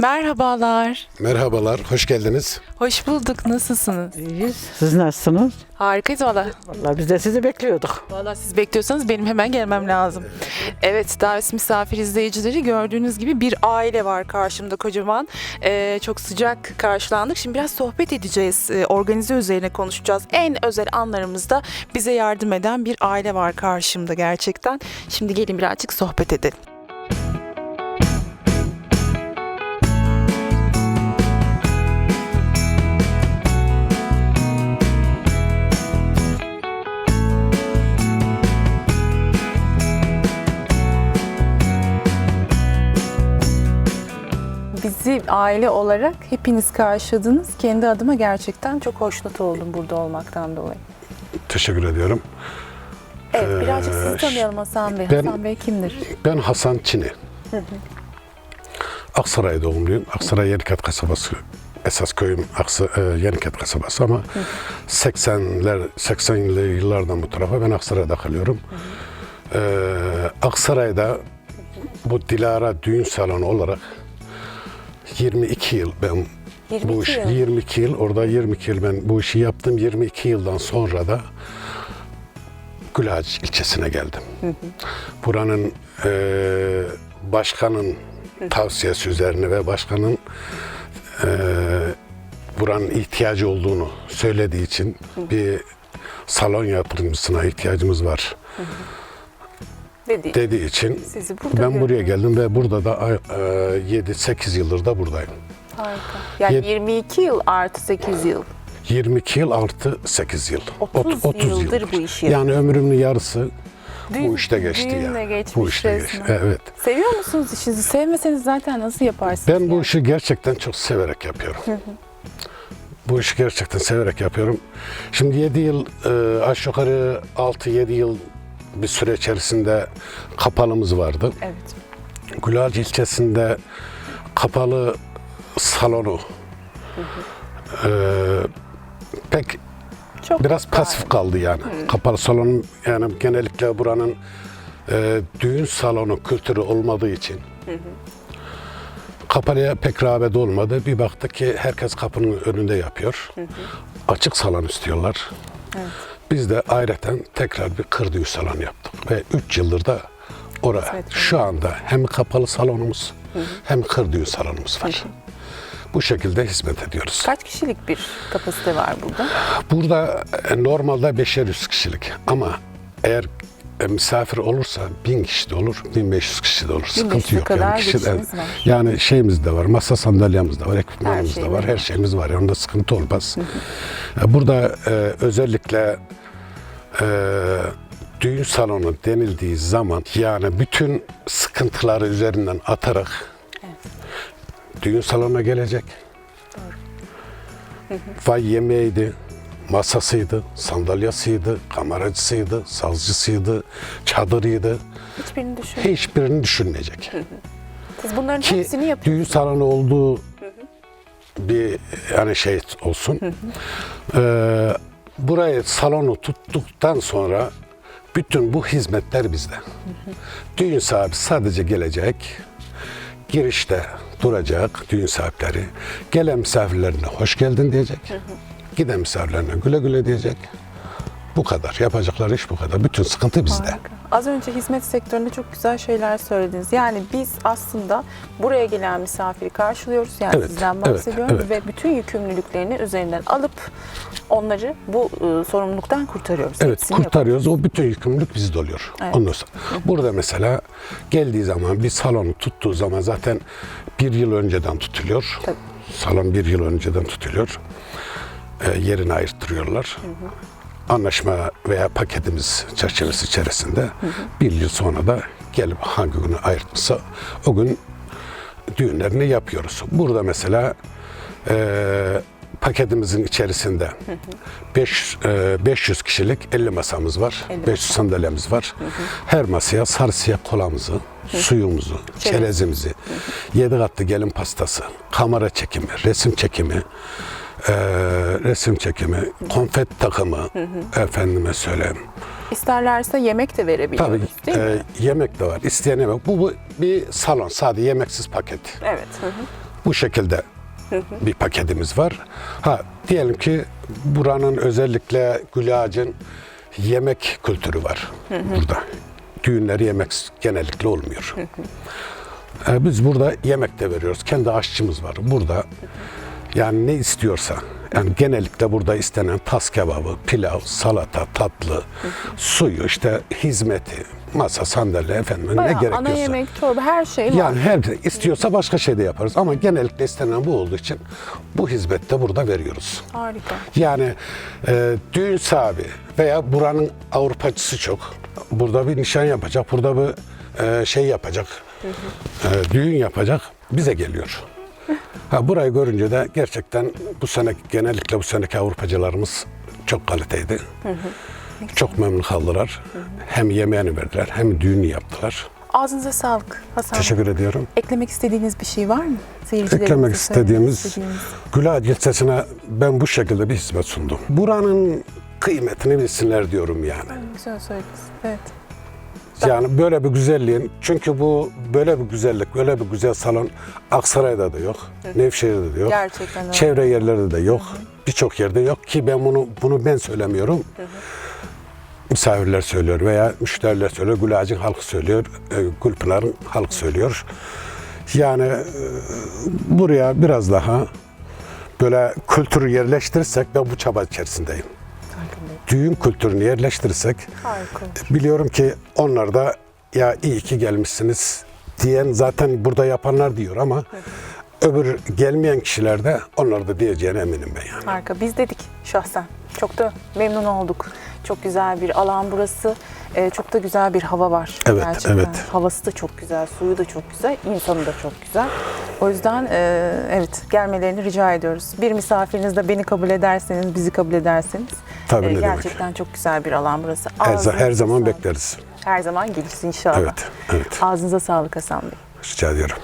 Merhabalar. Merhabalar, hoş geldiniz. Hoş bulduk. Nasılsınız? İyiyiz. Siz nasılsınız? Harikayız valla. Vallahi biz de sizi bekliyorduk. Valla siz bekliyorsanız benim hemen gelmem lazım. Evet, davet misafir izleyicileri gördüğünüz gibi bir aile var karşımda kocaman. Ee, çok sıcak karşılandık. Şimdi biraz sohbet edeceğiz. Ee, organize üzerine konuşacağız. En özel anlarımızda bize yardım eden bir aile var karşımda gerçekten. Şimdi gelin birazcık sohbet edelim. Bizi aile olarak hepiniz karşıladınız. Kendi adıma gerçekten çok hoşnut oldum burada olmaktan dolayı. Teşekkür ediyorum. Evet, birazcık sizi Ee, tanıyalım Hasan Bey. ben- Hasan Bey kimdir? Ben Hasan Çini. Aksaray doğumluyum. Aksaray Yeniket kasabası. Esas köyüm Aksa, e, Yeniket kasabası ama 80'ler 80'li yıllardan bu tarafa ben Aksaray'da kalıyorum. Ee, Aksaray'da bu Dilara düğün salonu olarak 22 yıl ben 22 bu iş yıl. 22 yıl orada 22 yıl ben bu işi yaptım. 22 yıldan sonra da Gülağaç ilçesine geldim. Buranın eee, başkanın tavsiyesi üzerine ve başkanın eee, buranın ihtiyacı olduğunu söylediği için bir salon yatırımcısına ihtiyacımız var. Dediği için Sizi burada ben buraya geldim ve burada da 7-8 yıldır da buradayım. Harika. Yani Yet- 22 yıl artı 8 yıl. 22 yıl artı 8 yıl. 30 Ot- yıldır bu işi. Yani ömrümün yarısı Düğün- bu işte geçti ya. geçmiş Bu işte geçti. Evet. Seviyor musunuz işinizi? Sevmeseniz zaten nasıl yaparsınız? Ben bu işi gerçekten çok severek yapıyorum. Bu işi gerçekten severek yapıyorum. Şimdi 7 yıl e, aşağı yukarı 6-7 yıl bir süre içerisinde kapalımız vardı. Evet. Gülağaç ilçesinde kapalı salonu e, pek Çok biraz pasif kaldı yani. Kapalı salon yani genellikle buranın e, düğün salonu kültürü olmadığı için kapalıya pek rağbet olmadı. Bir baktık ki herkes kapının önünde yapıyor. Açık salon istiyorlar. Biz de ayrıca tekrar bir kır düğün salonu yaptık ve 3 yıldır da orada Hizmet şu anda hem kapalı salonumuz hem kır düğün salonumuz var. Bu şekilde hizmet ediyoruz. Kaç kişilik bir kapasite var burada? Burada e, normalde 500 kişilik ama eğer e, misafir olursa 1000 kişi de olur, 1500 kişi de olur. Sıkıntı 1500'e yok. kadar Yani, kişi de- var. yani şeyimiz de var, masa sandalyemiz de var, ekipmanımız da var, şeyimiz her var. şeyimiz var. Yani onda sıkıntı olmaz. E, Burada e, özellikle e, düğün salonu denildiği zaman yani bütün sıkıntıları üzerinden atarak düğün salonuna gelecek. Vay yemeğiydi, masasıydı, sandalyasıydı, kameracısıydı, sazcısıydı, çadırıydı. Hiçbirini düşün. Hiçbirini düşünmeyecek. Siz bunların Ki hepsini yapıyorsunuz. düğün salonu olduğu bir yani şey olsun. Ee, burayı salonu tuttuktan sonra bütün bu hizmetler bizde. Düğün sahibi sadece gelecek, girişte duracak düğün sahipleri. Gelen misafirlerine hoş geldin diyecek. Giden misafirlerine güle güle diyecek. Bu kadar. Yapacakları iş bu kadar. Bütün sıkıntı bizde. Harika. Az önce hizmet sektöründe çok güzel şeyler söylediniz. Yani biz aslında buraya gelen misafiri karşılıyoruz. Yani Evet, sizden evet, bahsediyorum evet. ve bütün yükümlülüklerini üzerinden alıp onları bu e, sorumluluktan kurtarıyoruz. Evet Hepsini kurtarıyoruz. O bütün yükümlülük bizde oluyor. Evet. Ondan sonra. Burada mesela geldiği zaman bir salonu tuttuğu zaman zaten bir yıl önceden tutuluyor. Tabii. Salon bir yıl önceden tutuluyor. E, yerini ayırttırıyorlar. Anlaşma veya paketimiz çerçevesi içerisinde bir yıl sonra da gelip hangi günü ayırtmışsa o gün düğünlerini yapıyoruz. Burada mesela e, paketimizin içerisinde 5 500 kişilik 50 masamız var. 50 500 sandalyemiz var. Her masaya sarı siyah kolamızı, suyumuzu, çerezimizi, yedi katlı gelin pastası, kamera çekimi, resim çekimi, e, resim çekimi, konfet takımı, efendime söyleyeyim. İsterlerse yemek de verebiliyoruz Tabii değil mi? e, yemek de var. İsteyen yemek. Bu, bu bir salon. Sadece yemeksiz paket. Evet. Hı hı. Bu şekilde bir paketimiz var. Ha diyelim ki buranın özellikle Gül Ağacın yemek kültürü var burada. Düğünleri yemek genellikle olmuyor. Ee, Biz burada yemek de veriyoruz. Kendi aşçımız var. Burada yani ne istiyorsa yani genellikle burada istenen tas kebabı, pilav, salata, tatlı, suyu işte hizmeti, masa, sandalye efendim ne Bayağı gerekiyorsa. ana yemek, çorba her şey var. Yani her istiyorsa başka şey de yaparız ama genellikle istenen bu olduğu için bu hizmeti de burada veriyoruz. Harika. Yani e, düğün sahibi veya buranın Avrupacısı çok. Burada bir nişan yapacak, burada bir e, şey yapacak, e, düğün yapacak, bize geliyor. Ha, burayı görünce de gerçekten bu sene genellikle bu seneki Avrupacılarımız çok kaliteydi. Çok memnun kaldılar. Hem yemeğini verdiler hem düğünü yaptılar. Ağzınıza sağlık Hasan. Teşekkür ediyorum. Eklemek istediğiniz bir şey var mı? Eklemek istediğimiz istediğiniz. Gülağaç ilçesine ben bu şekilde bir hizmet sundum. Buranın kıymetini bilsinler diyorum yani. Güzel söylediniz. Evet. Yani böyle bir güzelliğin çünkü bu böyle bir güzellik, böyle bir güzel salon Aksaray'da da yok, Nevşehir'de de yok. Gerçekten öyle. Çevre yerlerde de yok. Birçok yerde yok ki ben bunu bunu ben söylemiyorum. Misafirler söylüyor veya müşteriler söylüyor, Gülağacın halkı söylüyor, e, Gülpınar'ın halkı söylüyor. Yani e, buraya biraz daha böyle kültürü yerleştirirsek ben bu çaba içerisindeyim. Düğün kültürünü yerleştirirsek Harika. biliyorum ki onlar da ya iyi ki gelmişsiniz diyen zaten burada yapanlar diyor ama öbür gelmeyen kişiler de onlar da diyeceğine eminim ben yani. Harika. Biz dedik şahsen. Çok da memnun olduk. Çok güzel bir alan burası. Ee, çok da güzel bir hava var. Evet, Gerçekten. evet. Havası da çok güzel, suyu da çok güzel, insanı da çok güzel. O yüzden e, evet gelmelerini rica ediyoruz. Bir misafiriniz de beni kabul ederseniz, bizi kabul ederseniz. Tabii, ne demek. gerçekten çok güzel bir alan burası. Her, Ağzınıza her zaman sağlık. bekleriz. Her zaman geliriz inşallah. Evet, evet. Ağzınıza sağlık Hasan Bey. Rica ediyorum.